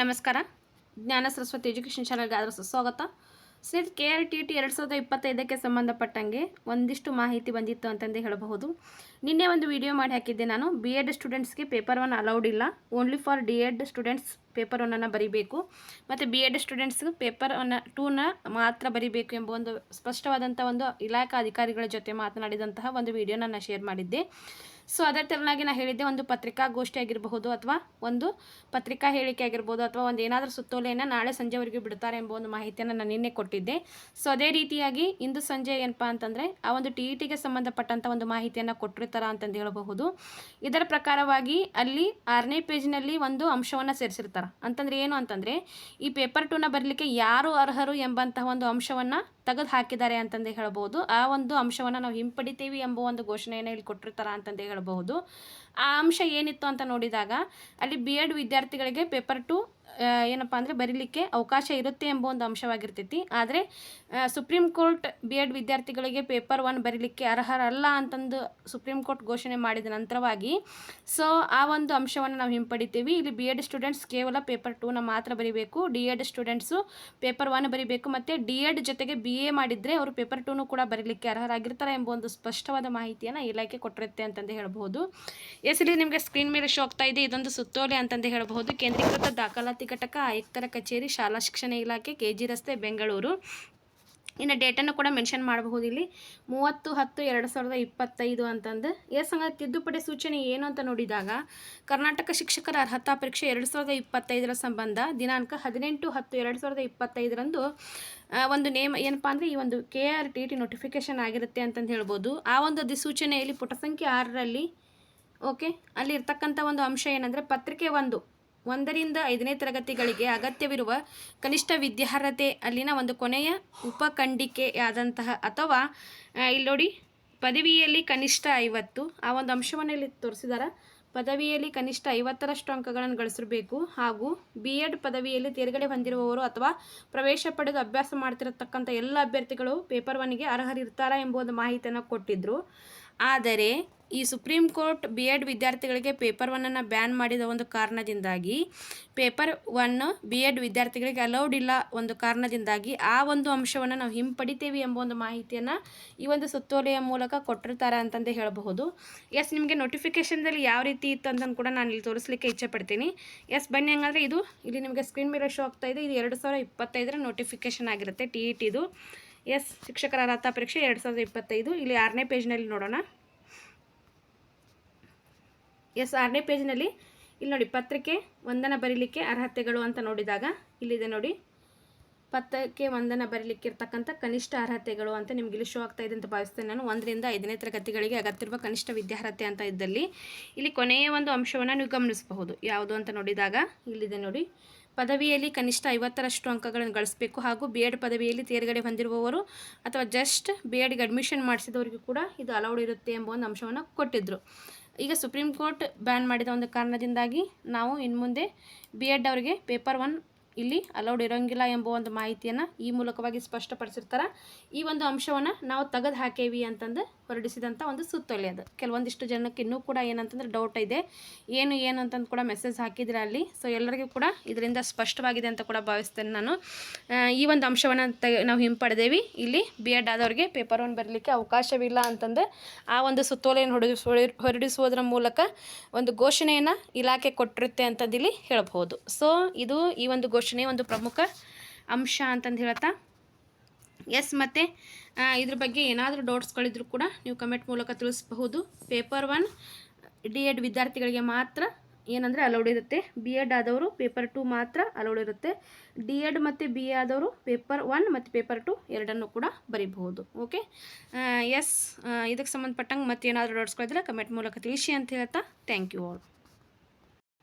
ನಮಸ್ಕಾರ. ಜ್ಞಾನ ಸರಸ್ವತಿ ಎಜುಕೇಷನ್ ಚಾನಲ್ಗೆ ಆದರೂ ಸುಸ್ವಾಗತ ಸ್ನೇಹಿತ ಕೆ ಆರ್ ಟಿ ಟಿ ಎರಡು ಸಾವಿರದ ಇಪ್ಪತ್ತೈದಕ್ಕೆ ಸಂಬಂಧಪಟ್ಟಂಗೆ ಒಂದಿಷ್ಟು ಮಾಹಿತಿ ಬಂದಿತ್ತು ಅಂತಂದು ಹೇಳಬಹುದು. ನಿನ್ನೆ ಒಂದು ವಿಡಿಯೋ ಮಾಡಿ ಹಾಕಿದ್ದೆ ನಾನು. ಬಿ ಎಡ್ ಸ್ಟೂಡೆಂಟ್ಸ್ಗೆ ಪೇಪರ್ ಒನ್ ಅಲೌಡ್ ಇಲ್ಲ. Only for D Ed students paper ಒನ್ನನ್ನು ಬರೀಬೇಕು. ಮತ್ತು ಬಿ ಎಡ್ ಸ್ಟೂಡೆಂಟ್ಸ್ಗೆ ಪೇಪರ್ ಒನ್ ಟೂನ ಮಾತ್ರ ಬರೀಬೇಕು ಎಂಬ ಒಂದು ಸ್ಪಷ್ಟವಾದಂಥ ಒಂದು ಇಲಾಖಾ ಅಧಿಕಾರಿಗಳ ಜೊತೆ ಮಾತನಾಡಿದಂತಹ ಒಂದು ವಿಡಿಯೋನ ನಾನು ಶೇರ್ ಮಾಡಿದ್ದೆ. ಸೊ ಅದರ ತೆರನಾಗಿ ನಾನು ಹೇಳಿದ್ದೆ ಒಂದು ಪತ್ರಿಕಾಗೋಷ್ಠಿ ಆಗಿರಬಹುದು ಅಥವಾ ಒಂದು ಪತ್ರಿಕಾ ಹೇಳಿಕೆ ಆಗಿರ್ಬೋದು ಅಥವಾ ಒಂದು ಏನಾದರೂ ಸುತ್ತೋಲೆಯನ್ನು ನಾಳೆ ಸಂಜೆವರೆಗೂ ಬಿಡ್ತಾರೆ ಎಂಬ ಒಂದು ಮಾಹಿತಿಯನ್ನು ನಾನು ನಿನ್ನೆ ಕೊಟ್ಟಿದ್ದೆ. ಸೊ ಅದೇ ರೀತಿಯಾಗಿ ಇಂದು ಸಂಜೆ ಏನಪ್ಪ ಅಂತಂದರೆ ಆ ಒಂದು ಟಿ ಇ ಟಿಗೆ ಸಂಬಂಧಪಟ್ಟಂಥ ಒಂದು ಮಾಹಿತಿಯನ್ನು ಕೊಟ್ಟಿರ್ತಾರ ಅಂತಂದು ಹೇಳಬಹುದು. ಇದರ ಪ್ರಕಾರವಾಗಿ ಅಲ್ಲಿ ಆರನೇ ಪೇಜ್ನಲ್ಲಿ ಒಂದು ಅಂಶವನ್ನು ಸೇರಿಸಿರ್ತಾರೆ. ಅಂತಂದರೆ ಏನು ಅಂತಂದ್ರೆ, ಈ ಪೇಪರ್ ಟೂನ ಬರಲಿಕ್ಕೆ ಯಾರು ಅರ್ಹರು ಎಂಬಂತಹ ಒಂದು ಅಂಶವನ್ನ ತೆಗೆದು ಹಾಕಿದ್ದಾರೆ ಅಂತಂದೇ ಹೇಳ್ಬೋದು ಆ ಒಂದು ಅಂಶವನ್ನು ನಾವು ಹಿಂಪಡಿತೀವಿ ಎಂಬ ಒಂದು ಘೋಷಣೆಯನ್ನು ಇಲ್ಲಿ ಕೊಟ್ಟಿರ್ತಾರ ಅಂತಂದೇ ಹೇಳಬಹುದು. ಆ ಅಂಶ ಏನಿತ್ತು ಅಂತ ನೋಡಿದಾಗ, ಅಲ್ಲಿ ಬಿ ಎಡ್ ವಿದ್ಯಾರ್ಥಿಗಳಿಗೆ ಪೇಪರ್ ಟು ಏನಪ್ಪ ಅಂದರೆ ಬರೀಲಿಕ್ಕೆ ಅವಕಾಶ ಇರುತ್ತೆ ಎಂಬ ಒಂದು ಅಂಶವಾಗಿರ್ತೈತಿ. ಆದರೆ ಸುಪ್ರೀಂ ಕೋರ್ಟ್ ಬಿ ಎಡ್ ವಿದ್ಯಾರ್ಥಿಗಳಿಗೆ ಪೇಪರ್ ಒನ್ ಬರೀಲಿಕ್ಕೆ ಅರ್ಹರಲ್ಲ ಅಂತಂದು ಸುಪ್ರೀಂ ಕೋರ್ಟ್ ಘೋಷಣೆ ಮಾಡಿದ ನಂತರವಾಗಿ ಸೊ ಆ ಒಂದು ಅಂಶವನ್ನು ನಾವು ಹಿಂಪಡಿತೀವಿ. ಇಲ್ಲಿ ಬಿ ಎಡ್ ಸ್ಟೂಡೆಂಟ್ಸ್ ಕೇವಲ ಪೇಪರ್ ಟೂನ ಮಾತ್ರ ಬರೀಬೇಕು. D Ed students paper one ಬರೀಬೇಕು. ಮತ್ತು ಡಿ ಎಡ್ ಜೊತೆಗೆ ಬಿ ಎ ಮಾಡಿದರೆ ಅವರು ಪೇಪರ್ ಟೂನು ಕೂಡ ಬರೀಲಿಕ್ಕೆ ಅರ್ಹರಾಗಿರ್ತಾರೆ ಎಂಬ ಒಂದು ಸ್ಪಷ್ಟವಾದ ಮಾಹಿತಿಯನ್ನು ಇಲಾಖೆ ಕೊಟ್ಟಿರುತ್ತೆ ಅಂತಂದು ಹೇಳ್ಬೋದು ಎಸ್, ಇಲ್ಲಿ ನಿಮಗೆ ಸ್ಕ್ರೀನ್ ಮೇಲೆ ಶೋ ಆಗ್ತಾ ಇದೆ. ಇದೊಂದು ಸುತ್ತೋಲೆ ಅಂತಂದು ಹೇಳಬಹುದು. ಕೇಂದ್ರೀಕೃತ ದಾಖಲಾತಿ ಘಟಕ, ಆಯುಕ್ತರ ಕಚೇರಿ, ಶಾಲಾ ಶಿಕ್ಷಣ ಇಲಾಖೆ ಕೆ ಜಿ ರಸ್ತೆ, ಬೆಂಗಳೂರು. ಇನ್ನು ಡೇಟನ್ನು ಕೂಡ ಮೆನ್ಷನ್ ಮಾಡಬಹುದು ಇಲ್ಲಿ. ಮೂವತ್ತು, ಹತ್ತು, ಎರಡು ಸಾವಿರದ ಇಪ್ಪತ್ತೈದು ಅಂತಂದು. ಎಸ್ ಸಂಗತಿ ತಿದ್ದುಪಡಿ ಸೂಚನೆ ಏನು ಅಂತ ನೋಡಿದಾಗ, ಕರ್ನಾಟಕ ಶಿಕ್ಷಕರ ಅರ್ಹತಾ ಪರೀಕ್ಷೆ ಎರಡು ಸಾವಿರದ ಇಪ್ಪತ್ತೈದರ ಸಂಬಂಧ ದಿನಾಂಕ ಹದಿನೆಂಟು, ಹತ್ತು, ಎರಡು ಸಾವಿರದ ಇಪ್ಪತ್ತೈದರಂದು ಒಂದು ನೇಮ್ ಏನಪ್ಪ ಅಂದರೆ ಈ ಒಂದು K R T T notification ಆಗಿರುತ್ತೆ ಅಂತಂದು ಹೇಳ್ಬೋದು. ಆ ಒಂದು ಅಧಿಸೂಚನೆಯಲ್ಲಿ ಪುಟ ಸಂಖ್ಯೆ ಆರರಲ್ಲಿ ಓಕೆ ಅಲ್ಲಿ ಇರ್ತಕ್ಕಂಥ ಒಂದು ಅಂಶ ಏನಂದರೆ ಪತ್ರಿಕೆ ಒಂದು. ಒಂದರಿಂದ ಐದನೇ ತರಗತಿಗಳಿಗೆ ಅಗತ್ಯವಿರುವ ಕನಿಷ್ಠ ವಿದ್ಯಾರ್ಹತೆ ಅಲ್ಲಿನ ಒಂದು ಕೊನೆಯ ಉಪಖಂಡಿಕೆಯಾದಂತಹ ಅಥವಾ ಇಲ್ಲಿ ನೋಡಿ, ಪದವಿಯಲ್ಲಿ ಕನಿಷ್ಠ ಐವತ್ತು. ಆ ಒಂದು ಅಂಶವನ್ನು ಇಲ್ಲಿ ತೋರಿಸಿದಾರ? ಪದವಿಯಲ್ಲಿ ಕನಿಷ್ಠ ಐವತ್ತರಷ್ಟು ಅಂಕಗಳನ್ನು ಗಳಿಸಿರಬೇಕು. ಹಾಗೂ ಬಿ ಎಡ್ ಪದವಿಯಲ್ಲಿ ತೇರ್ಗಡೆ ಹೊಂದಿರುವವರು ಅಥವಾ ಪ್ರವೇಶ ಪಡೆದು ಅಭ್ಯಾಸ ಮಾಡ್ತಿರತಕ್ಕಂಥ ಎಲ್ಲ ಅಭ್ಯರ್ಥಿಗಳು ಪೇಪರ್ ಒನ್ಗೆ ಅರ್ಹರಿರ್ತಾರಾ ಎಂಬ ಒಂದು ಮಾಹಿತಿಯನ್ನು ಕೊಟ್ಟಿದ್ದರು ಆದರೆ ಈ ಸುಪ್ರೀಂ ಕೋರ್ಟ್ ಬಿ ಎಡ್ ವಿದ್ಯಾರ್ಥಿಗಳಿಗೆ ಪೇಪರ್ ಒನ್ನನ್ನು ಬ್ಯಾನ್ ಮಾಡಿದ ಒಂದು ಕಾರಣದಿಂದಾಗಿ ಪೇಪರ್ ಒನ್ ಬಿ ಎಡ್ ವಿದ್ಯಾರ್ಥಿಗಳಿಗೆ ಅಲೌಡ್ ಇಲ್ಲ ಒಂದು ಕಾರಣದಿಂದಾಗಿ ಆ ಒಂದು ಅಂಶವನ್ನು ನಾವು ಹಿಂಪಡಿತೀವಿ ಎಂಬ ಒಂದು ಮಾಹಿತಿಯನ್ನು ಈ ಒಂದು ಸುತ್ತೋಲೆಯ ಮೂಲಕ ಕೊಟ್ಟಿರ್ತಾರೆ ಅಂತಂದೇ ಹೇಳಬಹುದು. ಎಸ್ ನಿಮಗೆ ನೋಟಿಫಿಕೇಷನ್ದಲ್ಲಿ ಯಾವ ರೀತಿ ಇತ್ತು ಅಂತಂದು ಕೂಡ ನಾನು ಇಲ್ಲಿ ತೋರಿಸಲಿಕ್ಕೆ ಇಚ್ಛೆ ಪಡ್ತೀನಿ. ಎಸ್ ಬನ್ನಿ ಹಂಗಾದರೆ ಇದು ಇಲ್ಲಿ ನಿಮಗೆ ಸ್ಕ್ರೀನ್ ಮೇಲೆ ಶೋ ಆಗ್ತಾ ಇದೆ. ಇದು ಎರಡು ಸಾವಿರ ಇಪ್ಪತ್ತೈದರ ನೋಟಿಫಿಕೇಷನ್ ಆಗಿರುತ್ತೆ ಟಿ ಇ ಟಿದು ಎಸ್ ಶಿಕ್ಷಕರ ಅರ್ಹತಾ ಪರೀಕ್ಷೆ ಎರಡು ಸಾವಿರದ ಇಪ್ಪತ್ತೈದು. ಇಲ್ಲಿ ಆರನೇ ಪೇಜ್ನಲ್ಲಿ ನೋಡೋಣ. ಎಸ್ ಆರನೇ ಪೇಜ್ನಲ್ಲಿ ಇಲ್ಲಿ ನೋಡಿ, ಪತ್ರಿಕೆ ವಂದನ ಬರೀಲಿಕ್ಕೆ ಅರ್ಹತೆಗಳು ಅಂತ ನೋಡಿದಾಗ, ಇಲ್ಲಿದೆ ನೋಡಿ. ಪತ್ರಕ್ಕೆ ವಂದನ ಬರೀಲಿಕ್ಕೆ ಇರ್ತಕ್ಕಂಥ ಕನಿಷ್ಠ ಅರ್ಹತೆಗಳು ಅಂತ ನಿಮ್ಗೆ ಇಲ್ಲಿ ಶೋ ಆಗ್ತಾ ಇದೆ ಅಂತ ಭಾವಿಸ್ತೇನೆ ನಾನು. ಒಂದರಿಂದ ಐದನೇ ತರಗತಿಗಳಿಗೆ ಅಗತ್ಯವಿರುವ ಕನಿಷ್ಠ ವಿದ್ಯಾರ್ಹತೆ ಅಂತ ಇದ್ದಲ್ಲಿ. ಇಲ್ಲಿ ಕೊನೆಯ ಒಂದು ಅಂಶವನ್ನು ನೀವು ಗಮನಿಸಬಹುದು. ಯಾವುದು ಅಂತ ನೋಡಿದಾಗ, ಇಲ್ಲಿದೆ ನೋಡಿ. ಪದವಿಯಲ್ಲಿ ಕನಿಷ್ಠ ಐವತ್ತರಷ್ಟು ಅಂಕಗಳನ್ನು ಗಳಿಸಬೇಕು ಹಾಗೂ ಬಿ ಎಡ್ ಪದವಿಯಲ್ಲಿ ತೇರ್ಗಡೆ ಹೊಂದಿರುವವರು ಅಥವಾ ಜಸ್ಟ್ ಬಿ ಎಡ್ಗೆ ಅಡ್ಮಿಷನ್ ಮಾಡಿಸಿದವರಿಗೂ ಕೂಡ ಇದು ಅಲೌಡ್ ಇರುತ್ತೆ ಎಂಬ ಒಂದು ಅಂಶವನ್ನು ಕೊಟ್ಟಿದ್ದರು ಈಗ ಸುಪ್ರೀಂ ಕೋರ್ಟ್ ಬ್ಯಾನ್ ಮಾಡಿದ ಒಂದು ಕಾರಣದಿಂದಾಗಿ ನಾವು ಇನ್ನು ಮುಂದೆ ಬಿ ಎಡ್ ಅವರಿಗೆ ಪೇಪರ್ ಒನ್ ಇಲ್ಲಿ ಅಲೌಡ್ ಇರೋಂಗಿಲ್ಲ ಎಂಬ ಒಂದು ಮಾಹಿತಿಯನ್ನು ಈ ಮೂಲಕವಾಗಿ ಸ್ಪಷ್ಟಪಡಿಸಿರ್ತಾರೆ. ಈ ಒಂದು ಅಂಶವನ್ನು ನಾವು ತೆಗೆದು ಹಾಕೇವಿ ಅಂತಂದು ಹೊರಡಿಸಿದಂಥ ಒಂದು ಸುತ್ತೋಲೆ ಅದು. ಕೆಲವೊಂದಿಷ್ಟು ಜನಕ್ಕೆ ಇನ್ನೂ ಕೂಡ ಏನಂತಂದ್ರೆ ಡೌಟ್ ಇದೆ. ಏನು ಏನು ಅಂತಂದು ಕೂಡ ಮೆಸೇಜ್ ಹಾಕಿದ್ರೆ ಅಲ್ಲಿ. ಸೊ ಎಲ್ಲರಿಗೂ ಕೂಡ ಇದರಿಂದ ಸ್ಪಷ್ಟವಾಗಿದೆ ಅಂತ ಕೂಡ ಭಾವಿಸ್ತೇನೆ ನಾನು. ಈ ಒಂದು ಅಂಶವನ್ನು ನಾವು ಹಿಂಪಡೆದೇವಿ. ಇಲ್ಲಿ ಬಿ ಎಡ್ ಆದವ್ರಿಗೆ ಪೇಪರ್ ಒನ್ ಬರಲಿಕ್ಕೆ ಅವಕಾಶವಿಲ್ಲ ಅಂತಂದು ಆ ಒಂದು ಸುತ್ತೋಲೆಯನ್ನು ಹೊರಡಿಸ್ ಹೊರಡಿಸುವುದರ ಮೂಲಕ ಒಂದು ಘೋಷಣೆಯನ್ನು ಇಲಾಖೆ ಕೊಟ್ಟಿರುತ್ತೆ ಅಂತಂದಿಲ್ಲಿ ಹೇಳಬಹುದು. ಸೊ ಇದು ಈ ಒಂದು ಒಂದು ಪ್ರಮುಖ ಅಂಶ ಅಂತಂದು ಹೇಳ್ತಾ ಎಸ್ ಮತ್ತು ಇದ್ರ ಬಗ್ಗೆ ಏನಾದರೂ ಡೌಟ್ಸ್ಗಳಿದ್ರು ಕೂಡ ನೀವು ಕಮೆಂಟ್ ಮೂಲಕ ತಿಳಿಸಬಹುದು. ಪೇಪರ್ ಒನ್ ಡಿ ಎಡ್ ವಿದ್ಯಾರ್ಥಿಗಳಿಗೆ ಮಾತ್ರ ಏನಂದರೆ ಅಲೌಡ್ ಇರುತ್ತೆ. ಬಿ ಎಡ್ ಆದವರು ಪೇಪರ್ ಟು ಮಾತ್ರ ಅಲೌಡ್ ಇರುತ್ತೆ. ಡಿ ಎಡ್ ಮತ್ತು ಬಿ ಎ ಆದವರು ಪೇಪರ್ ಒನ್ ಮತ್ತು ಪೇಪರ್ ಟು ಎರಡನ್ನು ಕೂಡ ಬರೀಬಹುದು. ಓಕೆ ಎಸ್ ಇದಕ್ಕೆ ಸಂಬಂಧಪಟ್ಟಂಗೆ ಮತ್ತೆ ಏನಾದರೂ ಡೌಟ್ಸ್ಗಳಿದ್ರೆ ಕಮೆಂಟ್ ಮೂಲಕ ತಿಳಿಸಿ ಅಂತ ಹೇಳ್ತಾ ಥ್ಯಾಂಕ್ ಯು ಆಲ್